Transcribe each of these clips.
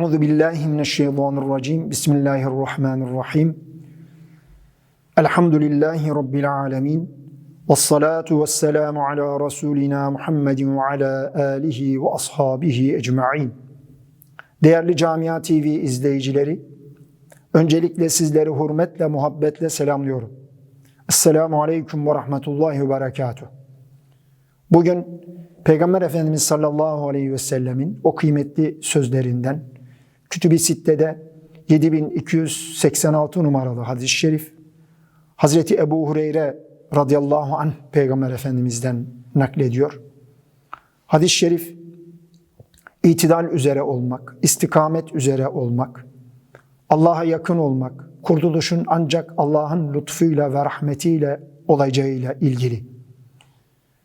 Euzu billahi mineşşeytanirracim. Bismillahirrahmanirrahim. Elhamdülillahi rabbil alamin. Ves salatu vesselamu ala rasulina Muhammedin ve ala alihi ve ashabihi ecmaîn. Değerli Camia TV izleyicileri, öncelikle sizleri hürmetle, muhabbetle selamlıyorum. Esselamu aleyküm ve rahmetullahi ve berekatuhu. Bugün Peygamber Efendimiz sallallahu aleyhi ve sellemin o kıymetli sözlerinden Kütüb-i Sitte'de 7286 numaralı hadis-i şerif Hazreti Ebu Hureyre radıyallahu anh Peygamber Efendimiz'den naklediyor. Hadis-i şerif itidal üzere olmak, istikamet üzere olmak, Allah'a yakın olmak, kurtuluşun ancak Allah'ın lütfuyla ve rahmetiyle olacağıyla ilgili.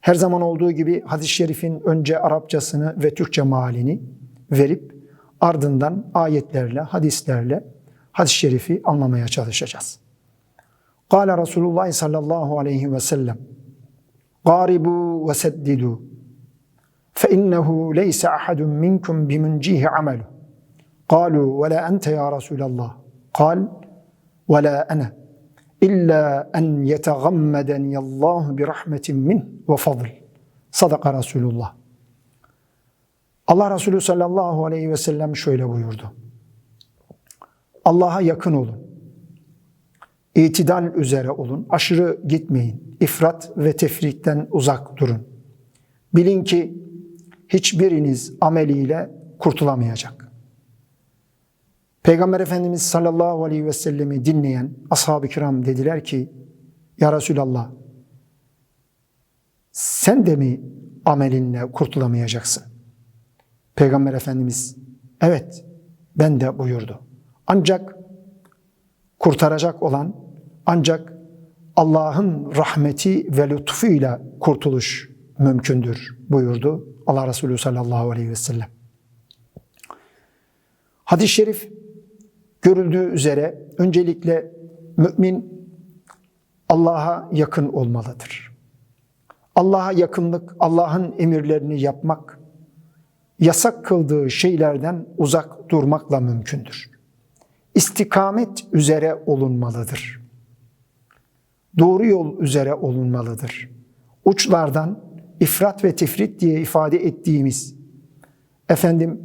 Her zaman olduğu gibi hadis-i şerifin önce Arapçasını ve Türkçe mealini verip ardından ayetlerle, hadislerle hadis-i şerifi anlamaya çalışacağız. Kale Resulullah sallallahu aleyhi ve sellem Garibu ve seddidu fe innehu leyse ahadun minkum bimuncihi amelu. Kalu ve la ente ya Resulallah. Kal ve la ene illa en yetegammedeni Allah bi rahmetin min ve fadl. Sadaka Resulullah. Allah Resulü sallallahu aleyhi ve sellem şöyle buyurdu. Allah'a yakın olun. İtidal üzere olun. Aşırı gitmeyin. İfrat ve tefrikten uzak durun. Bilin ki hiçbiriniz ameliyle kurtulamayacak. Peygamber Efendimiz sallallahu aleyhi ve sellemi dinleyen ashab-ı kiram dediler ki Ya Resulallah sen de mi amelinle kurtulamayacaksın? Peygamber Efendimiz evet ben de buyurdu. Ancak kurtaracak olan ancak Allah'ın rahmeti ve lütfuyla kurtuluş mümkündür buyurdu Allah Resulü sallallahu aleyhi ve sellem. Hadis-i şerif görüldüğü üzere öncelikle mümin Allah'a yakın olmalıdır. Allah'a yakınlık, Allah'ın emirlerini yapmak, yasak kıldığı şeylerden uzak durmakla mümkündür. İstikamet üzere olunmalıdır. Doğru yol üzere olunmalıdır. Uçlardan ifrat ve tifrit diye ifade ettiğimiz efendim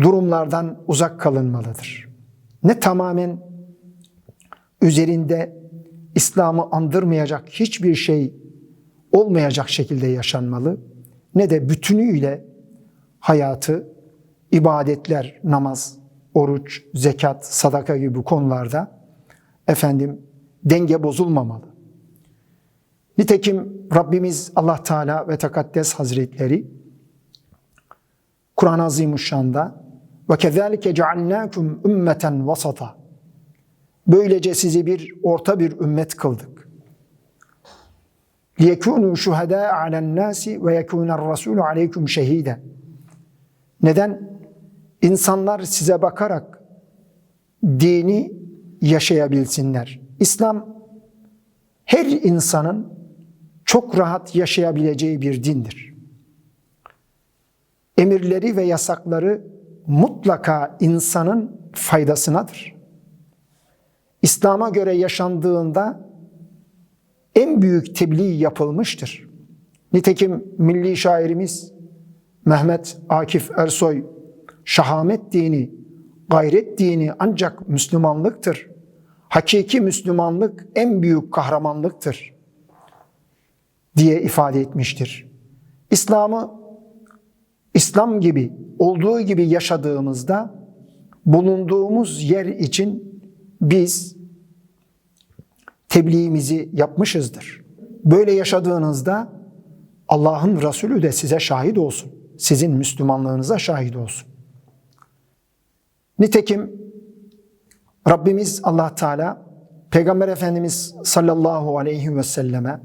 durumlardan uzak kalınmalıdır. Ne tamamen üzerinde İslam'ı andırmayacak hiçbir şey olmayacak şekilde yaşanmalı ne de bütünüyle hayatı ibadetler, namaz, oruç, zekat, sadaka gibi konularda efendim denge bozulmamalı. Nitekim Rabbimiz Allah Teala ve Tekaddes Hazretleri Kur'an-ı Azimuşşan'da ve kezalike cealnakum ümmeten vasata. Böylece sizi bir orta bir ümmet kıldık. Şuhedâ alen nâsi ve yekûner rasûlü aleyküm şehîde. Neden? İnsanlar size bakarak dini yaşayabilsinler. İslam her insanın çok rahat yaşayabileceği bir dindir. Emirleri ve yasakları mutlaka insanın faydasınadır. İslam'a göre yaşandığında en büyük tebliğ yapılmıştır. Nitekim milli şairimiz Mehmet Akif Ersoy şahamet dini, gayret dini ancak Müslümanlıktır. Hakiki Müslümanlık en büyük kahramanlıktır diye ifade etmiştir. İslam'ı İslam gibi olduğu gibi yaşadığımızda bulunduğumuz yer için biz tebliğimizi yapmışızdır. Böyle yaşadığınızda Allah'ın Resulü de size şahit olsun. Sizin Müslümanlığınıza şahit olsun. Nitekim Rabbimiz Allah Teala Peygamber Efendimiz sallallahu aleyhi ve selleme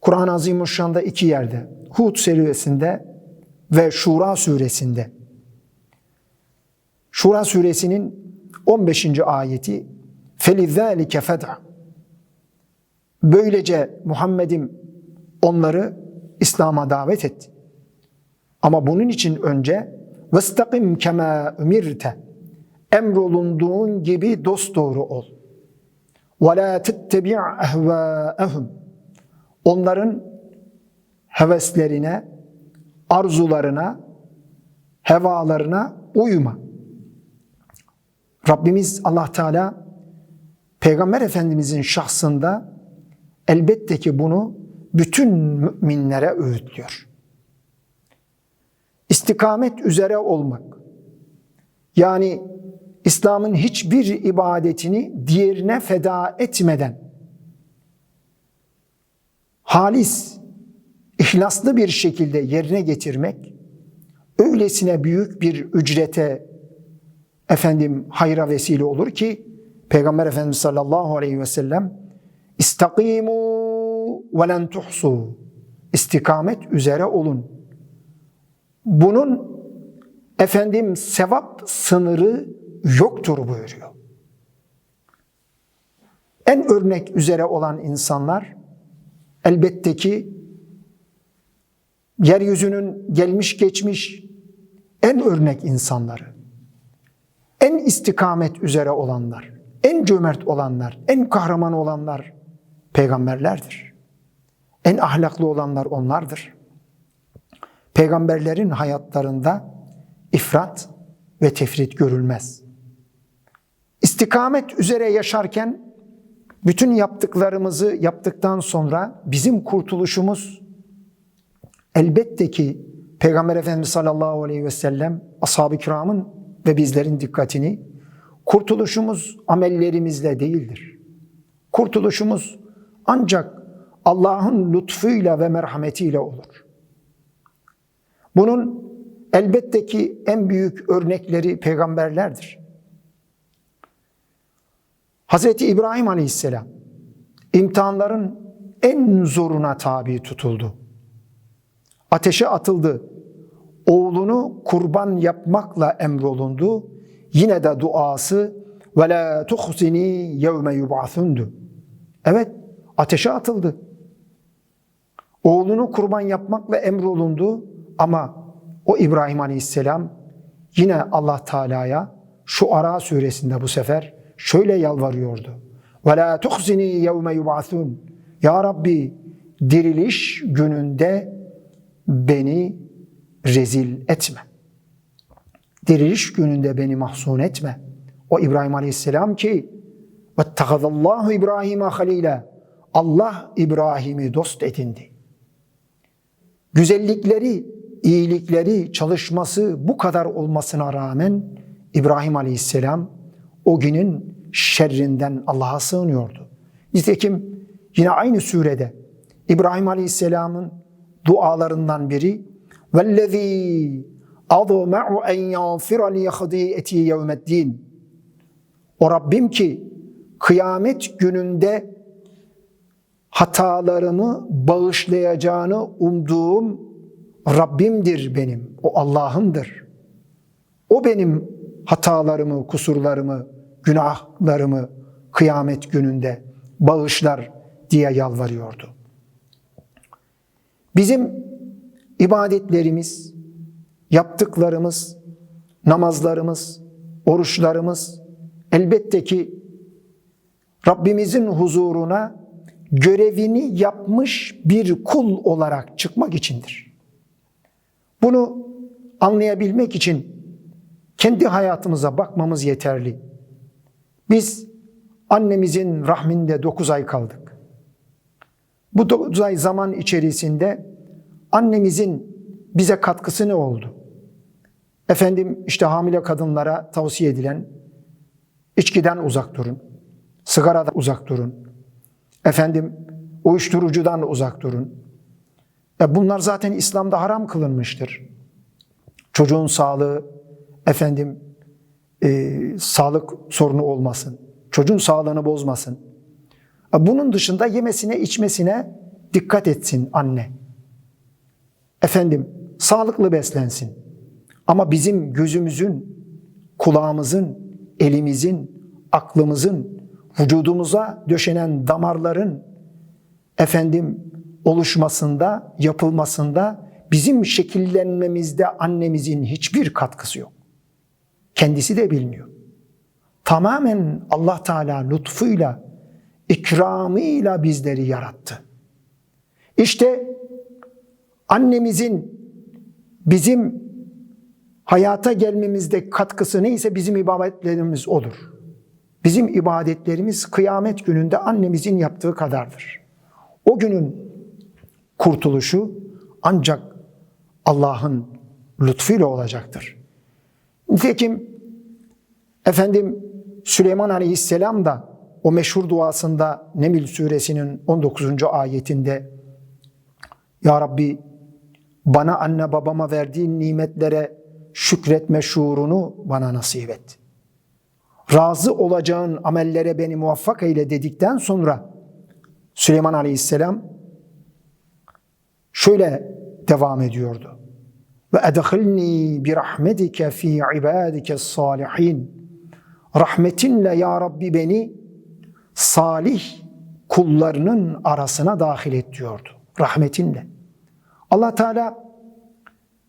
Kur'an-ı Azimuşşan'da iki yerde Hud suresinde ve Şura suresinde Şura suresinin 15. ayeti فَلِذَٰلِكَ فَدْعَ Böylece Muhammed'im onları İslam'a davet etti. Ama bunun için önce Vestakim kema ümirte. Emrolunduğun gibi dosdoğru ol. Ve la tettebi' ehvâehum. Onların heveslerine, arzularına, hevalarına uyma. Rabbimiz Allah Teala Peygamber Efendimizin şahsında elbette ki bunu bütün müminlere öğütlüyor. İstikamet üzere olmak. Yani İslam'ın hiçbir ibadetini diğerine feda etmeden halis, ihlaslı bir şekilde yerine getirmek öylesine büyük bir ücrete efendim hayra vesile olur ki Peygamber Efendimiz sallallahu aleyhi ve sellem istakimu ve len tuhsu istikamet üzere olun. Bunun efendim sevap sınırı yoktur buyuruyor. En örnek üzere olan insanlar elbette ki yeryüzünün gelmiş geçmiş en örnek insanları, en istikamet üzere olanlar, en cömert olanlar, en kahraman olanlar peygamberlerdir. En ahlaklı olanlar onlardır. Peygamberlerin hayatlarında ifrat ve tefrit görülmez. İstikamet üzere yaşarken bütün yaptıklarımızı yaptıktan sonra bizim kurtuluşumuz elbette ki Peygamber Efendimiz sallallahu aleyhi ve sellem ashab-ı kiramın ve bizlerin dikkatini kurtuluşumuz amellerimizle değildir. Kurtuluşumuz ancak Allah'ın lütfuyla ve merhametiyle olur. Bunun elbette ki en büyük örnekleri peygamberlerdir. Hazreti İbrahim Aleyhisselam imtihanların en zoruna tabi tutuldu. Ateşe atıldı. Oğlunu kurban yapmakla emrolundu. Yine de duası ve la tuhzini yevme yub'asundu. Evet, ateşe atıldı. Oğlunu kurban yapmakla emrolundu ama o İbrahim Aleyhisselam yine Allah Teala'ya şu Ara suresinde bu sefer şöyle yalvarıyordu. Ve la tuhzini yevme yub'asun. Ya Rabbi diriliş gününde beni rezil etme. Diriliş gününde beni mahzun etme. O İbrahim Aleyhisselam ki ve İbrahim'e halile Allah İbrahim'i dost edindi. Güzellikleri, iyilikleri, çalışması bu kadar olmasına rağmen İbrahim Aleyhisselam o günün şerrinden Allah'a sığınıyordu. Nitekim yine aynı surede İbrahim Aleyhisselam'ın dualarından biri vellezî azma'u en yağfira li hadiyeti yevmeddin. O Rabbim ki kıyamet gününde hatalarımı bağışlayacağını umduğum Rabbimdir benim. O Allah'ımdır. O benim hatalarımı, kusurlarımı, günahlarımı kıyamet gününde bağışlar diye yalvarıyordu. Bizim ibadetlerimiz, yaptıklarımız, namazlarımız, oruçlarımız elbette ki Rabbimizin huzuruna görevini yapmış bir kul olarak çıkmak içindir. Bunu anlayabilmek için kendi hayatımıza bakmamız yeterli. Biz annemizin rahminde 9 ay kaldık. Bu 9 ay zaman içerisinde annemizin bize katkısı ne oldu? Efendim işte hamile kadınlara tavsiye edilen içkiden uzak durun, sigaradan uzak durun, efendim uyuşturucudan uzak durun. E bunlar zaten İslam'da haram kılınmıştır. Çocuğun sağlığı, efendim e, sağlık sorunu olmasın, çocuğun sağlığını bozmasın. E bunun dışında yemesine, içmesine dikkat etsin anne. Efendim sağlıklı beslensin. Ama bizim gözümüzün, kulağımızın, elimizin, aklımızın, vücudumuza döşenen damarların efendim oluşmasında, yapılmasında bizim şekillenmemizde annemizin hiçbir katkısı yok. Kendisi de bilmiyor. Tamamen Allah Teala lütfuyla, ikramıyla bizleri yarattı. İşte annemizin bizim hayata gelmemizde katkısı neyse bizim ibadetlerimiz odur. Bizim ibadetlerimiz kıyamet gününde annemizin yaptığı kadardır. O günün kurtuluşu ancak Allah'ın lütfuyla olacaktır. Nitekim efendim Süleyman Aleyhisselam da o meşhur duasında Neml suresinin 19. ayetinde Ya Rabbi bana anne babama verdiğin nimetlere şükretme şuurunu bana nasip et. Razı olacağın amellere beni muvaffak eyle dedikten sonra Süleyman Aleyhisselam şöyle devam ediyordu. Ve edhilni bi rahmetike fi ibadike salihin. Rahmetinle ya Rabbi beni salih kullarının arasına dahil et diyordu. Rahmetinle. Allah Teala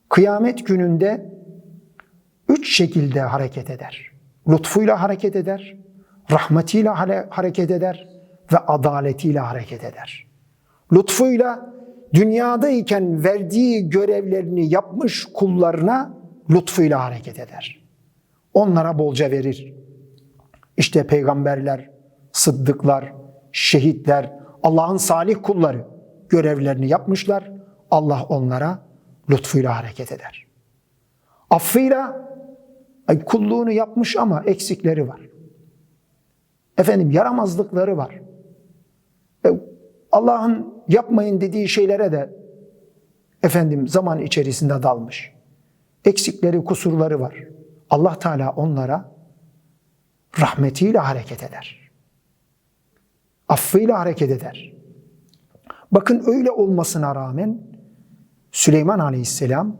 kıyamet gününde üç şekilde hareket eder. Lütfuyla hareket eder, rahmetiyle hareket eder ve adaletiyle hareket eder. Lütfuyla dünyadayken verdiği görevlerini yapmış kullarına lütfuyla hareket eder. Onlara bolca verir. İşte peygamberler, sıddıklar, şehitler, Allah'ın salih kulları görevlerini yapmışlar. Allah onlara lütfuyla hareket eder. Affıyla kulluğunu yapmış ama eksikleri var. Efendim yaramazlıkları var. E, Allah'ın yapmayın dediği şeylere de efendim zaman içerisinde dalmış. Eksikleri, kusurları var. Allah Teala onlara rahmetiyle hareket eder. Affıyla hareket eder. Bakın öyle olmasına rağmen Süleyman Aleyhisselam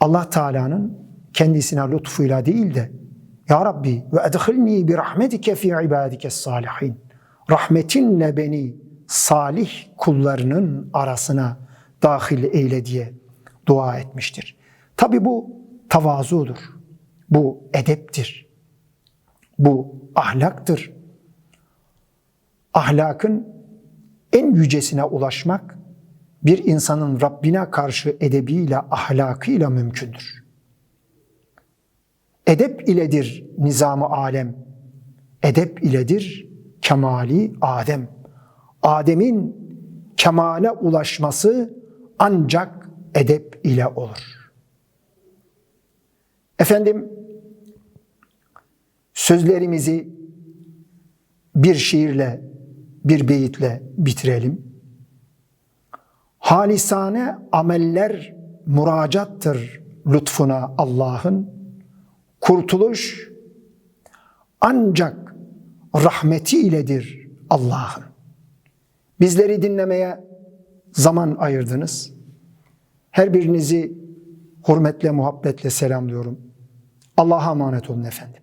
Allah Teala'nın kendisine lütfuyla değil de Ya Rabbi ve edhilni bi rahmetike fi ibadike salihin. Rahmetinle beni salih kullarının arasına dahil eyle diye dua etmiştir. Tabi bu tavazudur. Bu edeptir. Bu ahlaktır. Ahlakın en yücesine ulaşmak bir insanın Rabbine karşı edebiyle, ahlakıyla mümkündür. Edep iledir nizamı alem. Edep iledir kemali Adem. Adem'in kemale ulaşması ancak edep ile olur. Efendim sözlerimizi bir şiirle, bir beyitle bitirelim. Halisane ameller muracattır lütfuna Allah'ın. Kurtuluş ancak rahmeti iledir Allah'ın. Bizleri dinlemeye zaman ayırdınız. Her birinizi hürmetle, muhabbetle selamlıyorum. Allah'a emanet olun efendim.